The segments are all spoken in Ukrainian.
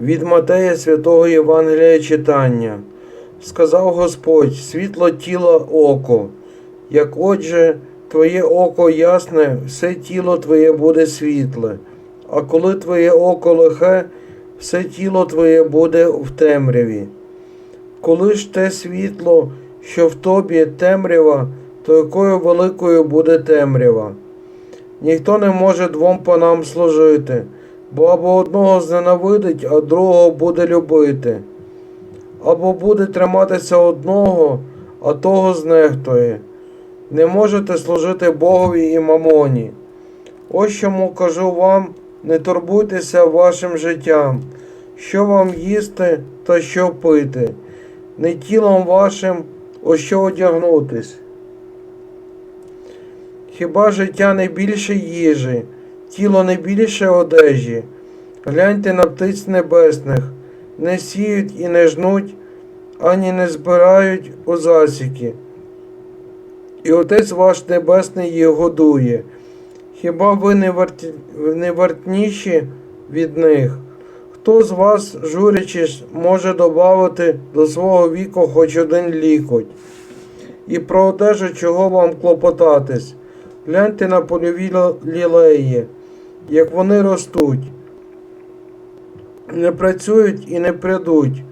Від Матея Святого Євангелія читання. Сказав Господь, світло тіла око. Як отже, твоє око ясне, все тіло твоє буде світле, а коли твоє око лихе, все тіло твоє буде в темряві. Коли ж те світло, що в тобі темрява, то якою великою буде темрява? Ніхто не може двом панам служити, бо або одного зненавидить, а другого буде любити, або буде триматися одного, а того знехтує. Не можете служити Богові і мамоні. Ось чому кажу вам, не турбуйтеся вашим життям, що вам їсти та що пити, не тілом вашим, у що одягнутись. Хіба життя не більше їжі, тіло не більше одежі? Гляньте на птиць небесних, не сіють і не жнуть, ані не збирають у засіки. І Отець ваш Небесний їх годує. Хіба ви не, варті... не вартніші від них? Хто з вас, журячись, може додати до свого віку хоч один лікоть? І про одежу чого вам клопотатись? Гляньте на польові лілеї, як вони ростуть, не працюють і не прядуть.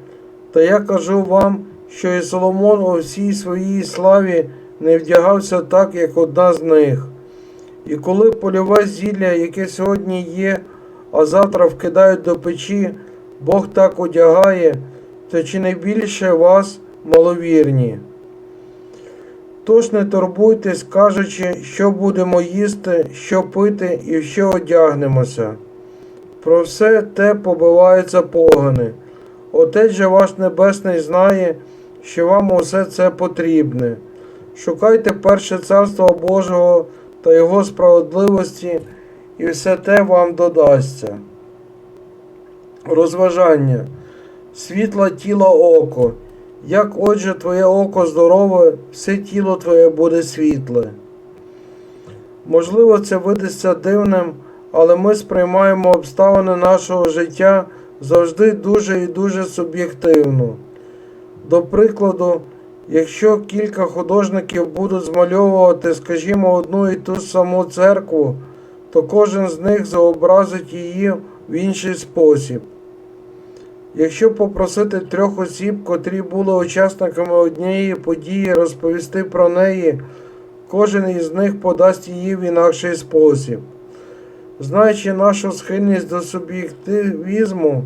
Та я кажу вам, що і Соломон у всій своїй славі не вдягався так, як одна з них. І коли польове зілля, яке сьогодні є, а завтра вкидають до печі, Бог так одягає, то чи не більше вас маловірні? Тож не турбуйтесь, кажучи, що будемо їсти, що пити і що одягнемося. Про все те побиваються погани. Отець же ваш Небесний знає, що вам усе це потрібне. Шукайте перше царство Божого та Його справедливості, і все те вам додасться. Розважання. Світло тіла око. Як отже твоє око здорове, все тіло твоє буде світле. Можливо, це видасться дивним, але ми сприймаємо обставини нашого життя завжди дуже і дуже суб'єктивно. До прикладу, якщо кілька художників будуть змальовувати, скажімо, одну і ту саму церкву, то кожен з них зобразить її в інший спосіб. Якщо попросити трьох осіб, котрі були учасниками однієї події, розповісти про неї, кожен із них подасть її в інакший спосіб. Знаючи нашу схильність до суб'єктивізму,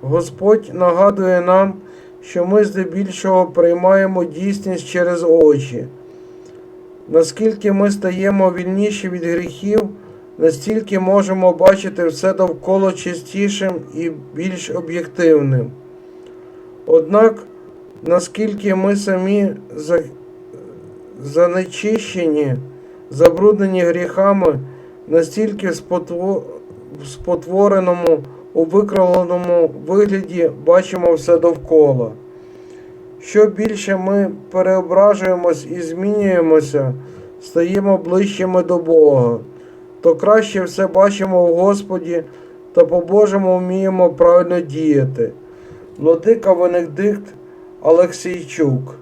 Господь нагадує нам, що ми здебільшого приймаємо дійсність через очі. Наскільки ми стаємо вільніші від гріхів, настільки можемо бачити все довкола чистішим і більш об'єктивним. Однак, наскільки ми самі занечищені, забруднені гріхами, настільки в спотвореному, у викривленому вигляді бачимо все довкола. Що більше ми переображуємось і змінюємося, стаємо ближчими до Бога, то краще все бачимо в Господі та по-божому вміємо правильно діяти. Владика Венедикт Олексійчук